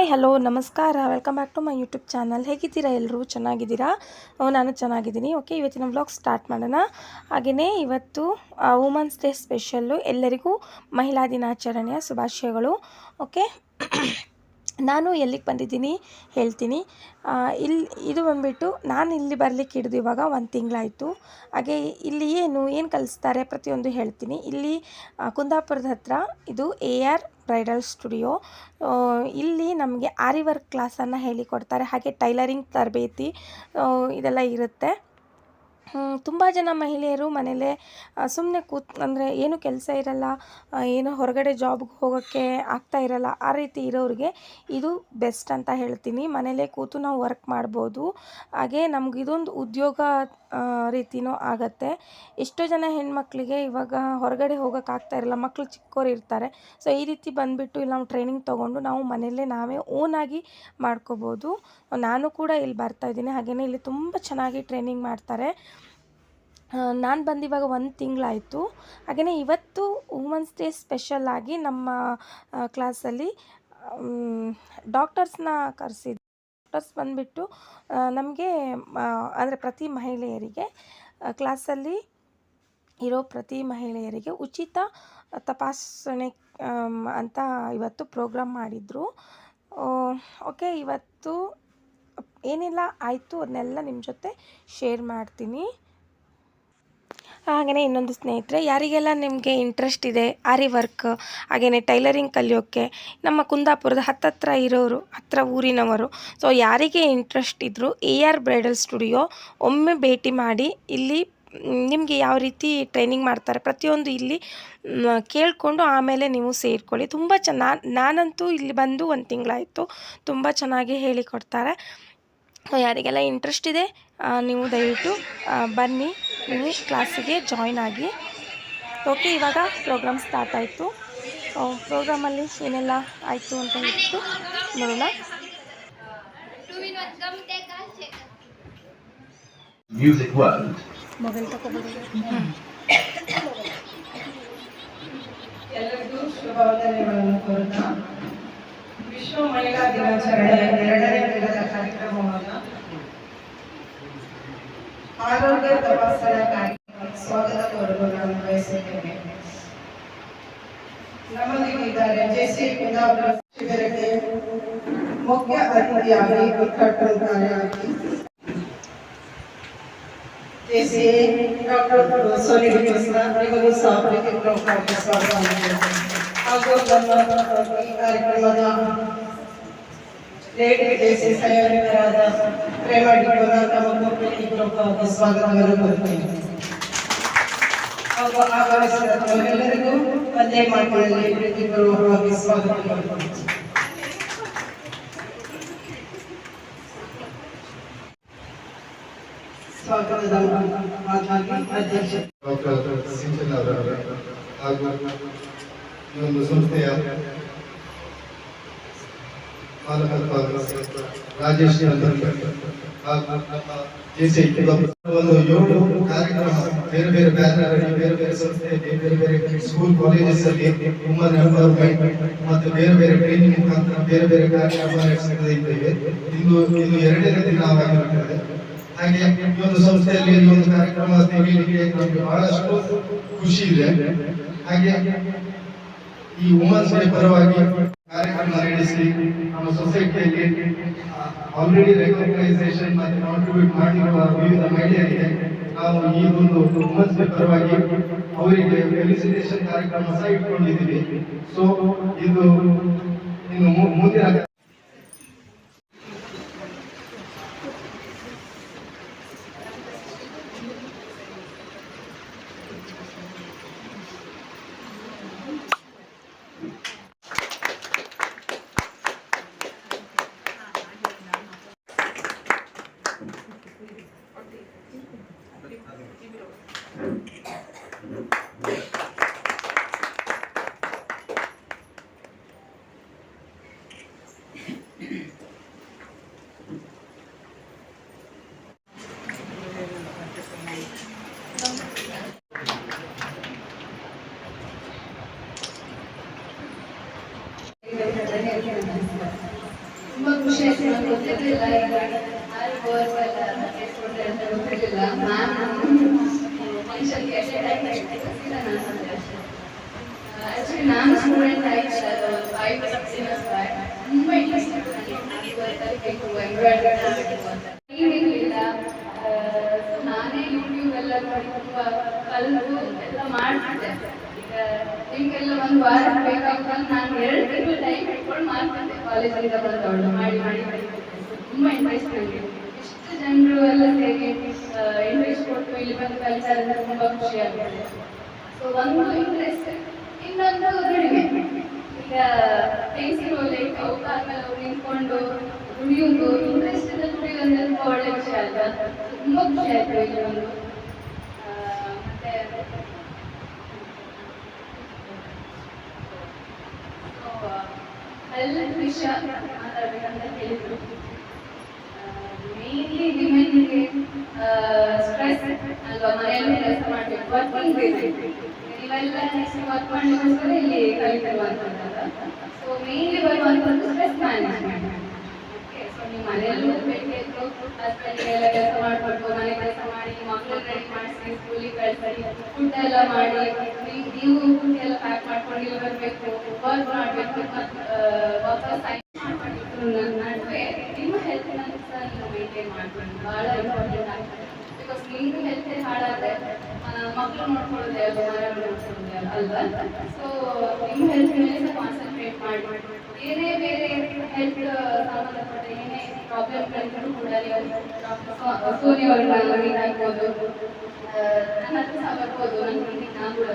Hi, hello, ನಮಸ್ಕಾರ. Welcome back to my YouTube channel ಹೇಗಿದ್ದೀರಾ ಎಲ್ಲರೂ? ಚೆನ್ನಾಗಿದ್ದೀರಾ? ನಾನು ಚೆನ್ನಾಗಿದ್ದೀನಿ. ಓಕೆ ಇವತ್ತಿನ ವ್ಲಾಗ್ ಸ್ಟಾರ್ಟ್ ಮಾಡೋಣ. ಹಾಗೆಯೇ ಇವತ್ತು ವುಮನ್ಸ್ ಡೇ ಸ್ಪೆಷಲ್ಲು ಎಲ್ಲರಿಗೂ ಮಹಿಳಾ ದಿನಾಚರಣೆಯ ಶುಭಾಶಯಗಳು. ಓಕೆ ನಾನು ಎಲ್ಲಿಗೆ ಬಂದಿದ್ದೀನಿ ಹೇಳ್ತೀನಿ. ಇಲ್ಲಿ ಇದು ಬಂದುಬಿಟ್ಟು ನಾನು ಇಲ್ಲಿ ಬರಲಿಕ್ಕೆ ಹಿಡಿದು ಇವಾಗ ಒಂದು ತಿಂಗಳಾಯಿತು. ಹಾಗೆ ಇಲ್ಲಿ ಏನು ಏನು ಕಲಿಸ್ತಾರೆ ಪ್ರತಿಯೊಂದು ಹೇಳ್ತೀನಿ. ಇಲ್ಲಿ ಕುಂದಾಪುರದ ಹತ್ರ ಇದು ಎ ಆರ್ ಬ್ರೈಡಲ್ ಸ್ಟುಡಿಯೋ. ಇಲ್ಲಿ ನಮಗೆ ಆರಿ ವರ್ಕ್ ಕ್ಲಾಸನ್ನು ಹೇಳಿಕೊಡ್ತಾರೆ. ಹಾಗೆ ಟೈಲರಿಂಗ್ ತರಬೇತಿ ಇದೆಲ್ಲ ಇರುತ್ತೆ. ತುಂಬ ಜನ ಮಹಿಳೆಯರು ಮನೇಲೇ ಸುಮ್ಮನೆ ಕೂತ್, ಅಂದರೆ ಏನು ಕೆಲಸ ಇರಲ್ಲ ಏನೋ ಹೊರಗಡೆ ಜಾಬ್ಗೆ ಹೋಗೋಕ್ಕೆ ಆಗ್ತಾ ಇರಲ್ಲ, ಆ ರೀತಿ ಇರೋರಿಗೆ ಇದು ಬೆಸ್ಟ್ ಅಂತ ಹೇಳ್ತೀನಿ. ಮನೇಲೇ ಕೂತು ನಾವು ವರ್ಕ್ ಮಾಡ್ಬೋದು. ಹಾಗೆ ನಮ್ಗೆ ಇದೊಂದು ಉದ್ಯೋಗ ರೀತಿಯೂ ಆಗತ್ತೆ. ಎಷ್ಟೋ ಜನ ಹೆಣ್ಮಕ್ಳಿಗೆ ಇವಾಗ ಹೊರಗಡೆ ಹೋಗೋಕ್ಕಾಗ್ತಾ ಇರಲ್ಲ ಮಕ್ಕಳು ಚಿಕ್ಕೋರು ಇರ್ತಾರೆ. ಸೊ ಈ ರೀತಿ ಬಂದುಬಿಟ್ಟು ಇಲ್ಲಿ ನಾವು ಟ್ರೈನಿಂಗ್ ತೊಗೊಂಡು ನಾವು ಮನೆಯಲ್ಲೇ ನಾವೇ ಓನಾಗಿ ಮಾಡ್ಕೋಬೋದು. ನಾನು ಕೂಡ ಇಲ್ಲಿ ಬರ್ತಾ ಇದ್ದೀನಿ. ಹಾಗೆಯೇ ಇಲ್ಲಿ ತುಂಬ ಚೆನ್ನಾಗಿ ಟ್ರೈನಿಂಗ್ ಮಾಡ್ತಾರೆ. ನಾನು ಬಂದಿವಾಗ ಒಂದು ತಿಂಗಳಾಯಿತು. ಹಾಗೆಯೇ ಇವತ್ತು ವುಮನ್ಸ್ ಡೇ ಸ್ಪೆಷಲ್ಲಾಗಿ ನಮ್ಮ ಕ್ಲಾಸಲ್ಲಿ ಡಾಕ್ಟರ್ಸ್ನ ಕರೆಸಿದ್ದು ಡಾಕ್ಟರ್ಸ್ ಬಂದುಬಿಟ್ಟು ನಮಗೆ ಅಂದರೆ ಪ್ರತಿ ಮಹಿಳೆಯರಿಗೆ ಕ್ಲಾಸಲ್ಲಿ ಇರೋ ಪ್ರತಿ ಮಹಿಳೆಯರಿಗೆ ಉಚಿತ ತಪಾಸಣೆ ಅಂತ ಇವತ್ತು ಪ್ರೋಗ್ರಾಮ್ ಮಾಡಿದರು. ಓಕೆ, ಇವತ್ತು ಏನೆಲ್ಲ, ಆಯಿತು ಅದನ್ನೆಲ್ಲ ನಿಮ್ಮ ಜೊತೆ ಶೇರ್ ಮಾಡ್ತೀನಿ. ಹಾಗೆಯೇ ಇನ್ನೊಂದು ಸ್ನೇಹಿತರೆ, ಯಾರಿಗೆಲ್ಲ ನಿಮಗೆ ಇಂಟ್ರೆಸ್ಟ್ ಇದೆ ಆರಿ ವರ್ಕ್ ಹಾಗೆಯೇ ಟೈಲರಿಂಗ್ ಕಲಿಯೋಕ್ಕೆ ನಮ್ಮ ಕುಂದಾಪುರದ ಹತ್ತತ್ರ ಇರೋರು ಹತ್ತಿರ ಊರಿನವರು ಸೊ ಯಾರಿಗೆ ಇಂಟ್ರೆಸ್ಟ್ ಇದ್ದರೂ ಎ ಆರ್ ಬ್ರೈಡಲ್ ಸ್ಟುಡಿಯೋ ಒಮ್ಮೆ ಭೇಟಿ ಮಾಡಿ, ಇಲ್ಲಿ ನಿಮಗೆ ಯಾವ ರೀತಿ ಟ್ರೈನಿಂಗ್ ಮಾಡ್ತಾರೆ ಪ್ರತಿಯೊಂದು ಇಲ್ಲಿ ಕೇಳಿಕೊಂಡು ಆಮೇಲೆ ನೀವು ಸೇರಿಕೊಳ್ಳಿ. ತುಂಬ ಚೆನ್ನ ನಾನಂತೂ ಇಲ್ಲಿ ಬಂದು ಒಂದು ತಿಂಗಳಾಯಿತು, ತುಂಬ ಚೆನ್ನಾಗಿ ಹೇಳಿಕೊಡ್ತಾರೆ. ಯಾರಿಗೆಲ್ಲ ಇಂಟ್ರೆಸ್ಟ್ ಇದೆ ನೀವು ದಯವಿಟ್ಟು ಬನ್ನಿ ನೀವು ಕ್ಲಾಸಿಗೆ ಜಾಯ್ನ್ ಆಗಿ. ಓಕೆ ಇವಾಗ ಪ್ರೋಗ್ರಾಮ್ ಸ್ಟಾರ್ಟ್ ಆಯಿತು. ಪ್ರೋಗ್ರಾಮಲ್ಲಿ ಏನೆಲ್ಲ ಆಯಿತು ಅಂತ ಹೇಳ್ಬಿಟ್ಟು ನೋಡೋಣ. ಮೊಬೈಲ್ ತಗೋಬೋದು ಎಲ್ಲರಿಗೂ ಶುಭವಾದನೆಗಳನ್ನು ಕೋರುತ್ತಾ ವಿಶ್ವ ಮಹಿಳಾ ದಿನಾಚರಣೆಯ ಎರಡನೇ ದಿನದ ಕಾರ್ಯಕ್ರಮವನ್ನು ಆರೋಗ್ಯ ತಪಾಸಣಾ ಕಾರ್ಯಕ್ರಮಕ್ಕೆ ಸ್ವಾಗತ ಕೋರಲು ನಾನು ಬಯಸುತ್ತೇನೆ ನಮ್ಮೊಂದಿಗೆ ಇದ್ದಾರೆ ಜೆಸಿ ಕುಂದಾಪುರ ಶಿಬಿರಕ್ಕೆ ಮುಖ್ಯ ಅತಿಥಿಯಾಗಿ ಉದ್ಘಾಟನಾಕಾರಿಯಾಗಿ ಜೆಸಿ ಡಾಕ್ಟರ್ ಸೋನಿ ಇವರಿಗೂ ಸಹ ಪ್ರೀತಿಪೂರ್ವಕವಾಗಿ ಸ್ವಾಗತ ಹಾಗೂ ನಮ್ಮ ಈ ಕಾರ್ಯಕ್ರಮದ ಲೇಡಿ ಜೆಸಿ ಸಂಯೋಜಕರಾದ ಪ್ರೇಮ ಡಿಕೋನ ತಮಗೂ ಪ್ರೀತಿಪೂರ್ವಕವಾಗಿ ಸ್ವಾಗತವನ್ನು ಕೋರುತ್ತೇನೆ ಹಾಗೂ ಆಗಮಿಸಿದ ತಮ್ಮೆಲ್ಲರಿಗೂ ಒಂದೇ ಮಾಡಿಕೊಳ್ಳಲಿ ಪ್ರೀತಿಪೂರ್ವಕವಾಗಿ ಸ್ವಾಗತ ಕೋರುತ್ತೇನೆ ಸ್ವಾಗತದ ಮಾತಾಗಿ ಅಧ್ಯಕ್ಷ ಡಾಕ್ಟರ್ ಸಿಂಚನ್ ಅವರ ಹಾಗೂ ಈ ಒಂದು ಸಂಸ್ಥೆಯ ರಾಜೇಶ್ ಒಂದು ಏಳು ಕಾರ್ಯಕ್ರಮ, ಬೇರೆ ಬೇರೆ ಬ್ಯಾನರ್ ಬೇರೆ ಬೇರೆ ಸಂಸ್ಥೆ ಬೇರೆ ಬೇರೆ ಸ್ಕೂಲ್ ಕಾಲೇಜಸ್ ಅಲ್ಲಿ ವುಮನ್ ಎಂಪವರ್ಮೆಂಟ್ ಮತ್ತು ಬೇರೆ ಬೇರೆ ಟ್ರೈನಿಂಗ್ ಮುಖಾಂತರ ಬೇರೆ ಬೇರೆ ಕಾರ್ಯಕ್ರಮ ನಡೆಸ್ತಾ ಇದ್ದೇವೆ ಇಂದು. ಎರಡನೇ ದಿನವಾಗಿರುತ್ತದೆ ಹಾಗೆ ಈ ಒಂದು ಸಂಸ್ಥೆಯಲ್ಲಿ ಒಂದು ಕಾರ್ಯಕ್ರಮ ನಮಗೆ ಬಹಳಷ್ಟು ಖುಷಿ ಇದೆ. ಹಾಗೆ ಈ ವುಮನ್ಸ್ ಪರವಾಗಿ ಕಾರ್ಯಕ್ರಮ ನಡೆಸಿ ನಮ್ಮ ಸೊಸೈಟಿಯಲ್ಲಿ ಆಲ್ರೆಡಿ ರೆಕಗ್ನೈಸೇಷನ್ ಮತ್ತು ಕಾಂಟ್ರಿಬ್ಯೂಟ್ ಮಾಡಿರುವ ವಿವಿಧ ಮಹಿಳೆಯರಿಗೆ ನಾವು ಈ ಒಂದು ವುಮನ್ಸ್ ಪರವಾಗಿ ಅವರಿಗೆ ಫೆಲಿಸಿಟೇಷನ್ ಕಾರ್ಯಕ್ರಮ ಸಹ ಇಟ್ಕೊಂಡಿದ್ದೀವಿ. ಸೊ ಇದು ಇನ್ನು ತುಂಬ ಖುಷಿ ಆಯ್ತು ನಾನು ಗೊತ್ತಿರಲಿಲ್ಲ ಈಗ ಆಲ್ ಬೋರ್ವೆಲ್ಲ ಮಾಡಿಸ್ಕೊಂಡ್ರೆ ಅಂತ ಗೊತ್ತಿರಲಿಲ್ಲ ಮ್ಯಾಮ್ ಅಷ್ಟೇ ಆ್ಯಕ್ಚುಲಿ ನಾನು ಸ್ಟೂಡೆಂಟ್ ಫೈವ್ ಸಿಕ್ಸ್ ತುಂಬ ಇಂಟ್ರೆಸ್ಟ್ ನಾನೇ ನೋಡಿ ತುಂಬ ಕಲಿತು ಎಲ್ಲ ಮಾಡ್ತಿದ್ದೆ ಈಗ ನಿಮಗೆಲ್ಲ ಒಂದು ವಾರ ಬೇಕಾಗ್ತದೆ ನಾನು ಎರಡು ತಿಂಗಳು ಟೈಮ್ ಇಟ್ಕೊಂಡು ಮಾಡ್ತಿದ್ದೆ ಕಾಲೇಜಿಂದ ಬಂದವಳು ಮಾಡಿ ಮಾಡಿ ಮಾಡಿ ತುಂಬ ಇಂಟ್ರೆಸ್ಟ್ ನನಗೆ ಜನರು ಎಲ್ಲ ಸೇರಿ ಇಂಟ್ರೆಸ್ಟ್ ಕೊಟ್ಟು ಇಲ್ಲಿ ಬಂದು ಕಲಿತಾರೆ ಅಂದರೆ ತುಂಬ ಖುಷಿ ಆಗ್ತದೆ. ಸೊ ಒಂದು ಇಂಟ್ರೆಸ್ಟ್ ಇನ್ನೊಂದು ದುಡಿಮೆ. ಈಗ ಹೆಂಗಸರು ಲೈಕ್ ಅವಕಾದ್ಮೇಲೆ ಅವ್ರು ನಿಂತ್ಕೊಂಡು ದುಡಿಯೋದು ಇಂಟ್ರೆಸ್ಟ್ ಇಂದ ದುಡಿಯೋದು ಅಂದ್ರೆ ತುಂಬ ಒಳ್ಳೆ ವಿಷಯ ಅಲ್ವಾ ತುಂಬ ಖುಷಿ ಆಯ್ತು ಇಲ್ಲಿ ಒಂದು ಮತ್ತೆ ಹೆಲ್ತ್ ವಿಷಯ ಮಾತಾಡ್ಬೇಕಂತ ಹೇಳಿದ್ರು ಕೆಲಸ ಮಾಡಬೇಕು. ಇಲ್ಲಿ ಮೇನ್ಲಿ ಸ್ಟ್ರೆಸ್ ಮ್ಯಾನೇಜ್ಮೆಂಟ್ ಮನೆ ಕೆಲಸ ಮಾಡಿ, ಮಕ್ಕಳು ರೆಡಿ ಮಾಡಿಸಿ ಸ್ಕೂಲಿಗೆ ಕಳಿಸಿ ಎಲ್ಲ ಮಾಡಿ, ನೀವು ಮಾಡ್ಕೊಂಡು ಇಲ್ಲಿ ಮಾಡಬೇಕು ನಿಮ್ಮ ಇಂಪಾರ್ಟೆಂಟ್ ನಿಮ್ದು ಹೆಲ್ತ್ ಹಾಳಾದ್ರೆ ಮಕ್ಕಳು ನೋಡ್ಕೊಳ್ಳೋದೇ ಅಲ್ವಾ? ಮನೆಯವ್ರು ನೋಡ್ಕೊಳ್ಳೋದೇ ಅಲ್ವಾ? ಸೊ ನಿಮ್ಮ ಹೆಲ್ತ್ ಮೇಲೆ ಸಹ ಕಾನ್ಸಂಟ್ರೇಟ್ ಮಾಡಿ. ಏನೇ ಬೇರೆ ಹೆಲ್ತ್ ಸಂಬಂಧಪಟ್ಟ ಏನೇ ಪ್ರಾಬ್ಲಮ್ಗಳಿದ್ರು ಕೂಡ ನೀವು ಸೋನಿ ಅವ್ರನ್ನ ನನ್ನ ಹತ್ರ ಸಹ ಬರ್ಬೋದು. ನನ್ನ ಕ್ಲಿನಿಕ್ ನಾಗೂರ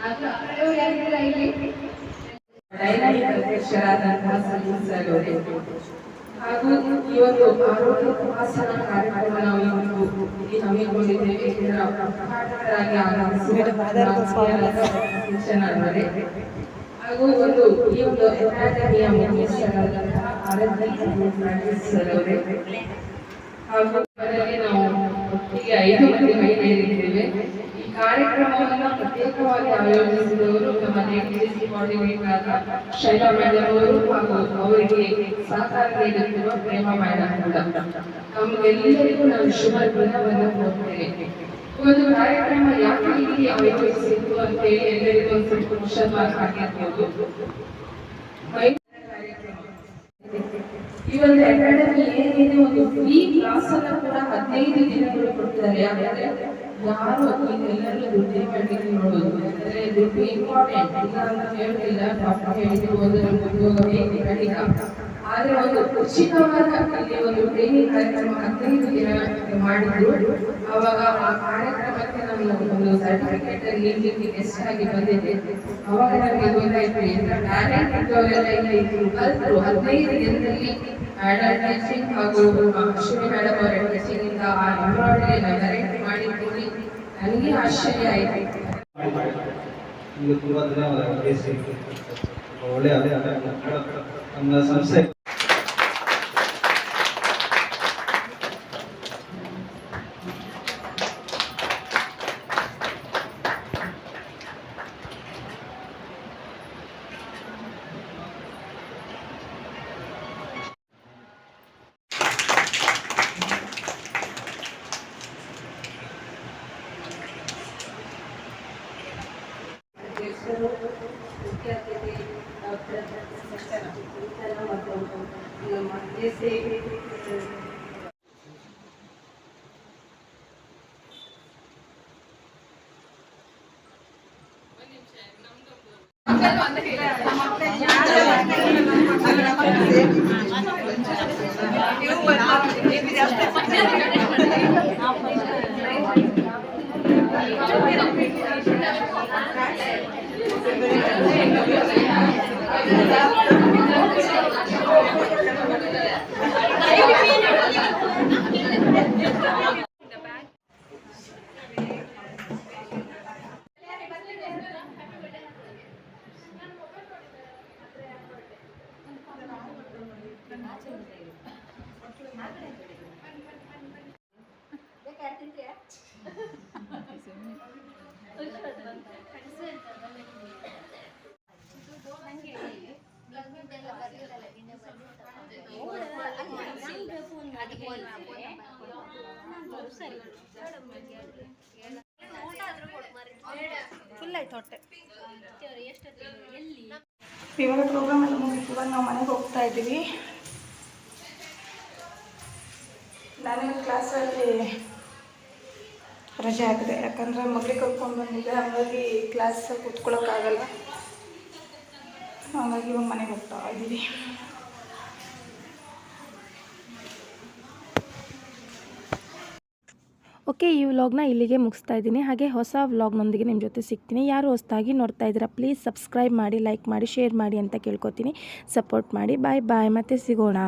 ನಾಗೂರ ಆ ಕಡೆಯವ್ರು ಯಾರಿಲ್ಲ ಇಲ್ಲಿ ಡೈನಾಮಿಕ್ ಅಧ್ಯಕ್ಷರಾದಂತಹ ಸಂಜೀವ್ ಸರ್ ಅವರೇ ಹಾಗೂ ಈ ಒಂದು ಆರೋಗ್ಯ ಉಪಾಸನ ಕಾರ್ಯಕ್ರಮ ಹಾಗೂ ಒಂದು ಈ ಒಂದು ಅಕಾಡೆಮಿಯ ಮುಖ್ಯಸ್ಥರಾದಂತಹ ಆರತಿ ಸರ್ ಅವರೇ ನಾವು ಈಗ ಐದು ಮಂದಿ ಮಹಿಳೆಯರಿದ್ದೇವೆ. ಕಾರ್ಯಕ್ರಮವನ್ನು ಪ್ರತ್ಯೇಕವಾಗಿ ಆಯೋಜಿಸಿದವರು ನಮ್ಮ ಡಿಸಿ ಕೋಆರ್ಡಿನೇಟರ್ ಶೈಲಾ ಮೇಡಮ್ ಅವರು ಹಾಗೂ ಅವರಿಗೆ ಸಹಕಾರ ನೀಡುತ್ತಿರುವ ಪ್ರೇಮ ಮೇಡಮ್ ಕೂಡ. ನಮಗೆಲ್ಲರಿಗೂ ನಾನು ಶುಭ ದಿನವನ್ನು ಕೋರ್ತೇನೆ ಒಂದು ಕಾರ್ಯಕ್ರಮ ಯಾಕೆ ಇಲ್ಲಿ ಆಯೋಜಿಸಿತ್ತು ಅಂತ ಹೇಳಿ ಎಲ್ಲರಿಗೂ ಒಂದು ಸ್ವಲ್ಪ ಮಾರ್ಕ್ ಆಗಿರ್ಬೋದು ಈ ಒಂದು ಅಕಾಡೆಮಿ ಏನಿದೆ ಒಂದು ಫ್ರೀ ಕ್ಲಾಸ್ ಅನ್ನ ಕೂಡ ಹದಿನೈದು ದಿನಗಳು ಕೊಡ್ತಾರೆ ಯಾಕಂದ್ರೆ ಯಾರು ಎಲ್ಲರೂ ದುಡ್ಡು ಮಾಡಲಿಕ್ಕೆ ನೋಡೋದು ಅಂದ್ರೆ ದುಡ್ಡು ಇಂಪಾರ್ಟೆಂಟ್ ಇಲ್ಲ ಅಂತ ಹೇಳ್ತಿಲ್ಲ ಡಾಕ್ಟರ್ ಹೇಳಿದ್ರು ಒಂದು ನಮ್ಗೆ ಉದ್ಯೋಗ ಬೇಕು ಖಂಡಿತ ಆದ್ರೆ ಒಂದು ಉಚಿತವಾದ ಅಲ್ಲಿ ಒಂದು ಟ್ರೈನಿಂಗ್ ಕಾರ್ಯಕ್ರಮ ಹದಿನೈದು ದಿನ ಮಾಡಿದ್ರು ಅವಾಗ ಆ ಕಾರ್ಯಕ್ರಮಕ್ಕೆ ನಮ್ಮ ಒಂದು ಸರ್ಟಿಫಿಕೇಟ್ ನೀಡಲಿಕ್ಕೆ ಗೆಸ್ಟ್ ಆಗಿ ಬಂದಿದೆ. ಅವಾಗ ನಮಗೆ ಗೊತ್ತಾಯ್ತು ಎಂತ ಟ್ಯಾಲೆಂಟ್ ಇದ್ದವರೆಲ್ಲ ಇಲ್ಲಿ ಕಲ್ತರು ಹದಿನೈದು ದಿನದಲ್ಲಿ ಮೇಡಮ್ ಟೀಚಿಂಗ್ ಹಾಗೂ ಅಶ್ವಿನಿ ಮೇಡಮ್ ಅವರ ಟೀಚಿಂಗ್ ಇಂದ ಆ ಎಂಬ್ರಾಯ್ಡರಿ ಕರೆಕ್ಟ್ ಮಾಡಿದ್ದೀನಿ ನನಗೆ ಆಶ್ಚರ್ಯ ಆಯ್ತು. ಒಳ್ಳೆ ಅದೇ ಧನ್ಯವಾದ ಕೇಸಿ ಒಳ್ಳೆ ಅದೇ ನಮ್ಮ ಸಂಸ್ಥೆ மக்கள் ಫುಲ್ ಆಯ್ತು ಹೊಟ್ಟೆ ಇವಾಗ ಪ್ರೋಗ್ರಾಮ್ ಎಲ್ಲ ಮುಗಿತು ಇವಾಗ ನಾವು ಮನೆಗೆ ಹೋಗ್ತಾ ಇದ್ದೀವಿ. ನಾನೇ ಕ್ಲಾಸಲ್ಲಿ ರಜೆ ಆಗಿದೆ. ಯಾಕಂದರೆ ಮಗಳಿಗೆ ಕರ್ಕೊಂಡು ಬಂದಿದ್ದೆ. ಹಾಗಾಗಿ ಕ್ಲಾಸ್ ಕೂತ್ಕೊಳ್ಳೋಕ್ಕಾಗಲ್ಲ ಹಾಗಾಗಿ ಇವಾಗ ಮನೆಗೆ ಹೋಗ್ತಾ ಇದ್ದೀವಿ ಓಕೆ ಈ ವ್ಲಾಗ್ನ ಇಲ್ಲಿಗೆ ಮುಗಿಸ್ತಾ ಇದ್ದೀನಿ ಹಾಗೆ ಹೊಸ ವ್ಲಾಗ್ನೊಂದಿಗೆ ನಿಮ್ಮ ಜೊತೆ ಸಿಗ್ತೀನಿ. ಯಾರು ಹೊಸದಾಗಿ ನೋಡ್ತಾ ಇದ್ದೀರಾ ಪ್ಲೀಸ್ ಸಬ್ಸ್ಕ್ರೈಬ್ ಮಾಡಿ ಲೈಕ್ ಮಾಡಿ ಶೇರ್ ಮಾಡಿ ಅಂತ ಕೇಳ್ಕೊತೀನಿ. ಸಪೋರ್ಟ್ ಮಾಡಿ. ಬಾಯ್ ಬಾಯ್ ಮತ್ತೆ ಸಿಗೋಣ.